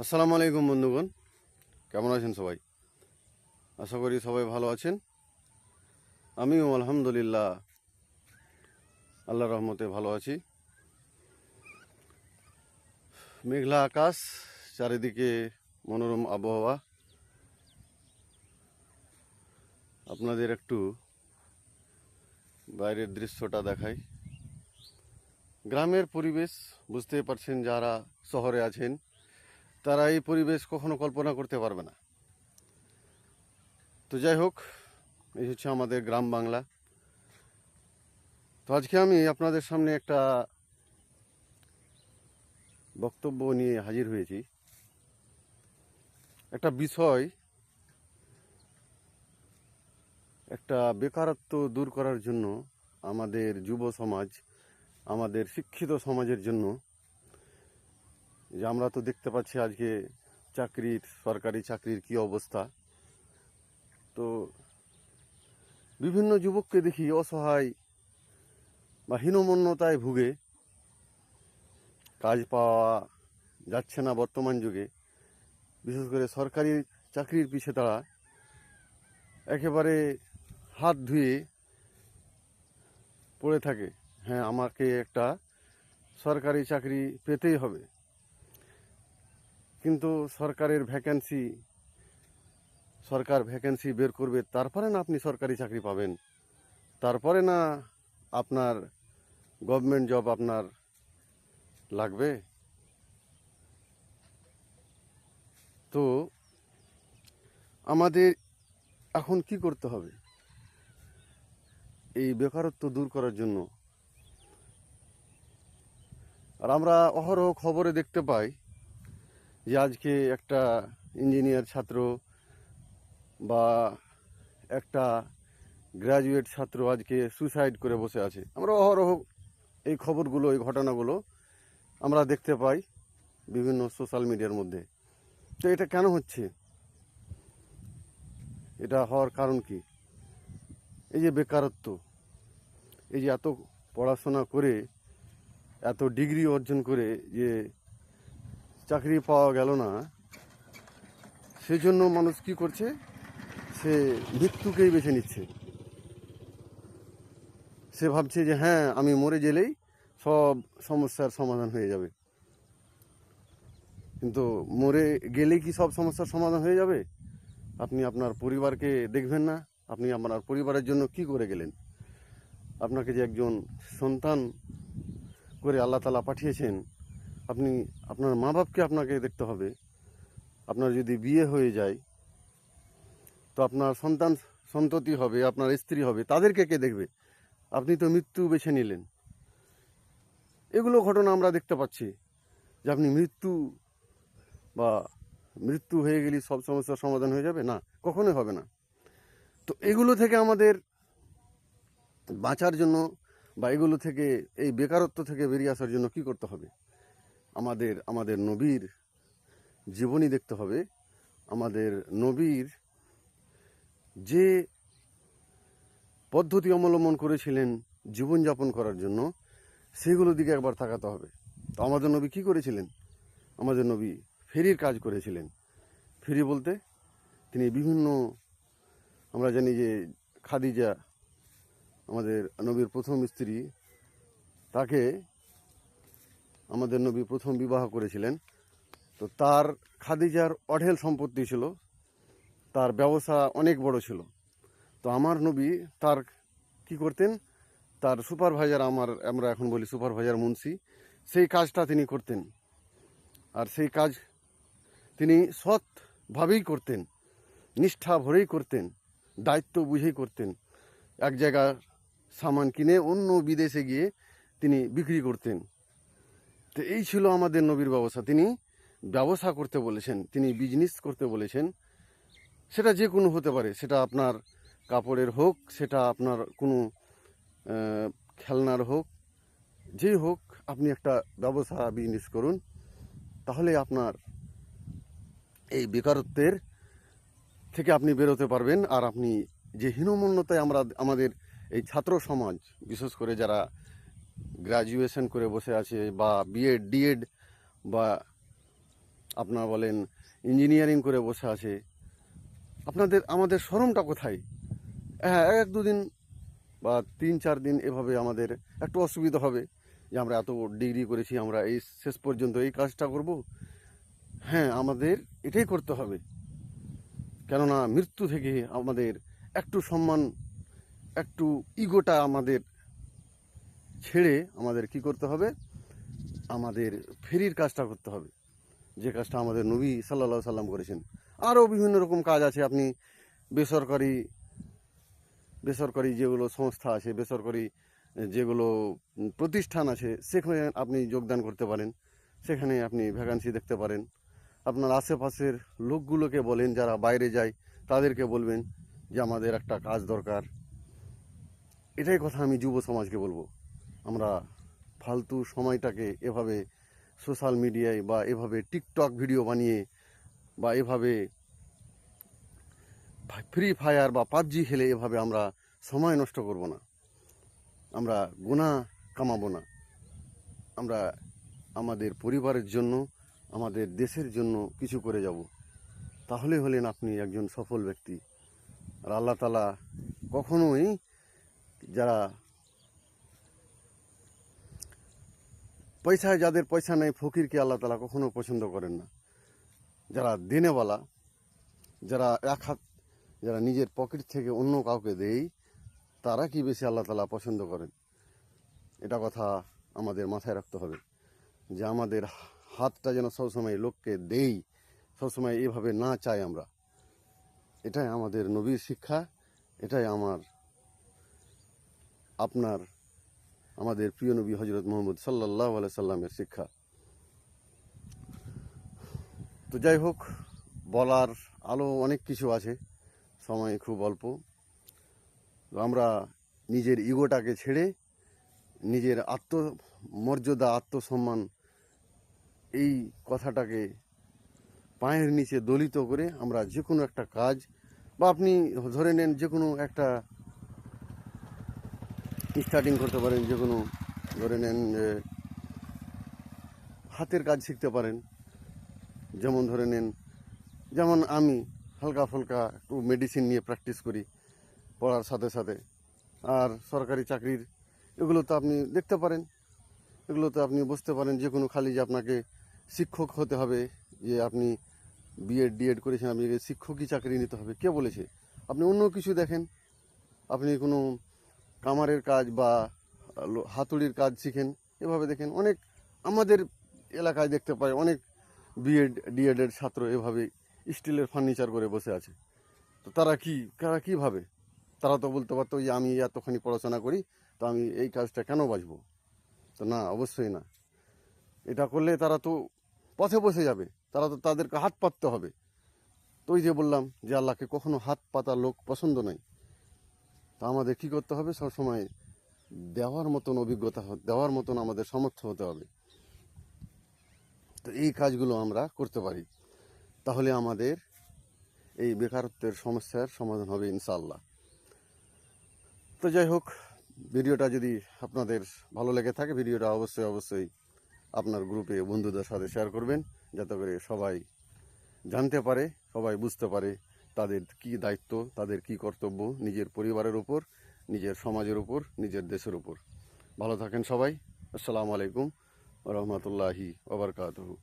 আসসালামু আলাইকুম বন্ধুগণ। কেমন আছেন সবাই? আশা করি সবাই ভালো আছেন। আমিও আলহামদুলিল্লাহ আল্লাহ রহমতে ভালো আছি। মেঘলা আকাশ, চারিদিকে মনোরম আবহাওয়া। আপনাদের একটু বাইরের দৃশ্যটা দেখাই। গ্রামের পরিবেশ বুঝতে পারছেন যারা শহরে আছেন তারা এই পরিবেশ কখনো কল্পনা করতে পারবে না। তো যাই হোক, এই হচ্ছে আমাদের গ্রাম বাংলা। তো আজকে আমি আপনাদের সামনে একটা বক্তব্য নিয়ে হাজির হয়েছি। একটা বিষয় একটা বেকারত্ব দূর করার জন্য আমাদের যুব সমাজ, আমাদের শিক্ষিত সমাজের জন্য যে আমরা তো দেখতে পাচ্ছি আজকে চাকরির, সরকারি চাকরির কি অবস্থা। তো বিভিন্ন যুবককে দেখি অসহায় বা হীনমন্যতায় ভুগে। কাজ পাওয়া যাচ্ছে না বর্তমান যুগে। বিশেষ করে সরকারি চাকরির পিছে তারা একেবারে হাত ধুয়ে পড়ে থাকে। হ্যাঁ আমাকে একটা সরকারি চাকরি পেতেই হবে। কিন্তু সরকারের ভ্যাকেন্সি সরকার ভ্যাকেন্সি বের করবে, তারপরে না আপনি সরকারি চাকরি পাবেন। তারপরে না আপনার গভর্নমেন্ট জব আপনার লাগবে। তো আমাদের এখন কি করতে হবে? এই বেকারত্ব দূর করার জন্য। আর আমরা অহরহ খবরে দেখতে পাই যে আজকে একটা ইঞ্জিনিয়ার ছাত্র বা একটা গ্র্যাজুয়েট ছাত্র আজকে সুইসাইড করে বসে আছে। আমরা অহরহ এই খবরগুলো, এই ঘটনাগুলো আমরা দেখতে পাই বিভিন্ন সোশ্যাল মিডিয়ার মধ্যে। তো এটা কেন হচ্ছে? এটা হওয়ার কারণ কি? এই যে বেকারত্ব, এই যে এত পড়াশোনা করে, এত ডিগ্রি অর্জন করে যে চাকরি পাওয়া গেল না, সেজন্য মানুষ কি করছে? সে মৃত্যুকেই বেছে নিচ্ছে। সে ভাবছে যে হ্যাঁ আমি মরে গেলেই সব সমস্যার সমাধান হয়ে যাবে। কিন্তু মরে গেলে কি সব সমস্যার সমাধান হয়ে যাবে? আপনি আপনার পরিবারকে দেখবেন না। আপনি আপনার পরিবারের জন্য কি করে গেলেন? আপনাকে যে একজন সন্তান করে আল্লাহ তালা পাঠিয়েছেন আপনি, আপনার মা বাপকে আপনাকে দেখতে হবে। আপনার যদি বিয়ে হয়ে যায়, তো আপনার সন্তান সন্ততি হবে, আপনার স্ত্রী হবে, তাদেরকে কে দেখবে? আপনি তো মৃত্যু বেছে নিলেন। এগুলো ঘটনা আমরা দেখতে পাচ্ছি যে আপনি মৃত্যু বা মৃত্যু হয়ে গেলে সব সমস্যার সমাধান হয়ে যাবে? না, কখনোই হবে না। তো এগুলো থেকে আমাদের বাঁচার জন্য বা এগুলো থেকে, এই বেকারত্ব থেকে বেরিয়ে আসার জন্য কি করতে হবে? আমাদের আমাদের নবীর জীবনী দেখতে হবে। আমাদের নবীর যে পদ্ধতি অবলম্বন করেছিলেন জীবনযাপন করার জন্য, সেগুলোর দিকে একবার তাকাতে হবে। তো আমাদের নবী কি করেছিলেন? আমাদের নবী ফেরির কাজ করেছিলেন। ফেরি বলতে তিনি বিভিন্ন, আমরা জানি যে খাদিজা, আমাদের নবীর প্রথম স্ত্রী, তাকে আমাদের নবী প্রথম বিবাহ করেছিলেন। তো তার খাদিজার অঢেল সম্পত্তি ছিল। তার ব্যবসা অনেক বড় ছিল। তো আমার নবী তার কি করতেন? তার সুপারভাইজার আমার, আমরা এখন বলি সুপারভাইজার মুন্সি, সেই কাজটা তিনি করতেন। আর সেই কাজ তিনি সৎভাবেই করতেন, নিষ্ঠা ভরেই করতেন, দায়িত্ব বুঝেই করতেন। এক জায়গার সামান কিনে অন্য বিদেশে গিয়ে তিনি বিক্রি করতেন। তো এই ছিল আমাদের নবীর ব্যবসা তিনি ব্যবসা করতে বলেছেন, তিনি বিজনেস করতে বলেছেন। সেটা যে কোনো হতে পারে, সেটা আপনার কাপড়ের হোক, সেটা আপনার কোনো খেলনার হোক যেই হোক, আপনি একটা ব্যবসা বিজনেস করুন, তাহলে আপনার এই বেকারত্বের থেকে আপনি বেরোতে পারবেন। আর আপনি যে হীনমন্যতায় আমরা, আমাদের এই ছাত্র সমাজ, বিশেষ করে যারা গ্র্যাজুয়েশন করে বসে আছে বা বিএড ডিএড বা আপনারা বলেন ইঞ্জিনিয়ারিং করে বসে আছে। আপনাদের, আমাদের শরমটা কোথায়? হ্যাঁ এক দুদিন বা তিন চার দিন এভাবে আমাদের একটু অসুবিধা হবে যে আমরা এত ডিগ্রি করেছি, আমরা এই শেষ পর্যন্ত এই কাজটা করব। হ্যাঁ আমাদের এটাই করতে হবে। কেননা মৃত্যু থেকে আমাদের একটু সম্মান, একটু ইগোটা আমাদের ছেড়ে আমাদের কি করতে হবে? আমাদের ফেরির কাজটা করতে হবে। যে কাজটা আমাদের নবী সাল্লা সাল্লাম করেছেন। আরও বিভিন্ন রকম কাজ আছে। আপনি বেসরকারি বেসরকারি যেগুলো সংস্থা আছে, বেসরকারি যেগুলো প্রতিষ্ঠান আছে, সেখানে আপনি যোগদান করতে পারেন। সেখানে আপনি ভ্যাকান্সি দেখতে পারেন। আপনার আশেপাশের লোকগুলোকে বলেন, যারা বাইরে যায়, তাদেরকে বলবেন যে, আমাদের একটা কাজ দরকার। এটাই কথা আমি যুব সমাজকে বলব। আমরা ফালতু সময়টাকে এভাবে সোশ্যাল মিডিয়ায় বা এভাবে টিকটক ভিডিও বানিয়ে বা এভাবে ফ্রি ফায়ার বা পাবজি খেলে এভাবে আমরা সময় নষ্ট করব না। আমরা গুণা কামাবো না। আমরা আমাদের পরিবারের জন্য, আমাদের দেশের জন্য কিছু করে যাব। তাহলে হলেন আপনি একজন সফল ব্যক্তি। আর আল্লাহ তালা কখনোই যারা পয়সায় যাদের পয়সা নেই, ফকিরকে আল্লাহ তালা কখনো পছন্দ করেন না। যারা দেনেওয়ালা, যারা এক হাত, যারা নিজের পকেট থেকে অন্য কাউকে দেয় তারা কি বেশি আল্লাহ তালা পছন্দ করেন? এটা কথা আমাদের মাথায় রাখতে হবে যে আমাদের হাতটা যেন সবসময় লোককে দেই, সবসময় এভাবে না চাই আমরা। এটাই আমাদের নবীর শিক্ষা, এটাই আমার, আপনার আমাদের প্রিয় নবী হজরত মোহাম্মদ সাল্লাহ সাল্লামের শিক্ষা। তো যাই হোক, বলার আলো অনেক কিছু আছে, সময় খুব অল্প। আমরা নিজের ইগোটাকে ছেড়ে নিজের আত্মমর্যাদা, আত্মসম্মান এই কথাটাকে পায়ের নিচে দলিত করে আমরা যে কোনো একটা কাজ বা আপনি ধরে নেন যে কোনো একটা স্টার্টিং করতে পারেন, যে কোনো ধরে নেন যে হাতের কাজ শিখতে পারেন। যেমন ধরে নেন, যেমন আমি হালকা ফুলকা একটু মেডিসিন নিয়ে প্র্যাকটিস করি পড়ার সাথে সাথে। আর সরকারি চাকরির এগুলো তো আপনি দেখতে পারেন। এগুলো তো আপনি বুঝতে পারেন যে কোনো খালি যে আপনাকে শিক্ষক হতে হবে, যে আপনি বিএড ডিএড করেছেন আপনি শিক্ষকই চাকরি নিতে হবে, কে বলেছে? আপনি অন্য কিছু দেখেন। আপনি কোনো কামারের কাজ বা হাতুড়ির কাজ শিখেন। এভাবে দেখেন অনেক আমাদের এলাকায় দেখতে পাই অনেক বিএড, ডিএডের ছাত্র এভাবে স্টিলের ফার্নিচার করে বসে আছে। তো তারা কি, তারা কীভাবে? তারা তো বলতে পারতো যে আমি এতখানি পড়াশোনা করি, তো আমি এই কাজটা কেন বাঁচব? তো না, অবশ্যই না। এটা করলে তারা তো পথে বসে যাবে, তারা তো তাদেরকে হাত পাততে হবে। তো ওই যে বললাম যে আল্লাহকে কখনো হাত পাতা লোক পছন্দ নয় তা আমাদের কি করতে হবে? সবসময় দেওয়ার মতন অভিজ্ঞতা দেওয়ার মতন আমাদের সমর্থ হতে হবে। তো এই কাজগুলো আমরা করতে পারি। তাহলে আমাদের এই বেকারত্বের সমস্যার সমাধান হবে ইনশাল্লাহ তো যাই হোক, ভিডিওটা যদি আপনাদের ভালো লেগে থাকে, ভিডিওটা অবশ্যই অবশ্যই আপনার গ্রুপে বন্ধুদের সাথে শেয়ার করবেন, যাতে করে সবাই জানতে পারে, সবাই বুঝতে পারে তাদের কি দায়িত্ব, তাদের কি কর্তব্য নিজের পরিবারের উপর, নিজের সমাজের উপর, নিজের দেশের উপর। ভালো থাকেন সবাই। আসসালামু আলাইকুম রহমতুল্লাহি ওবরকাতহু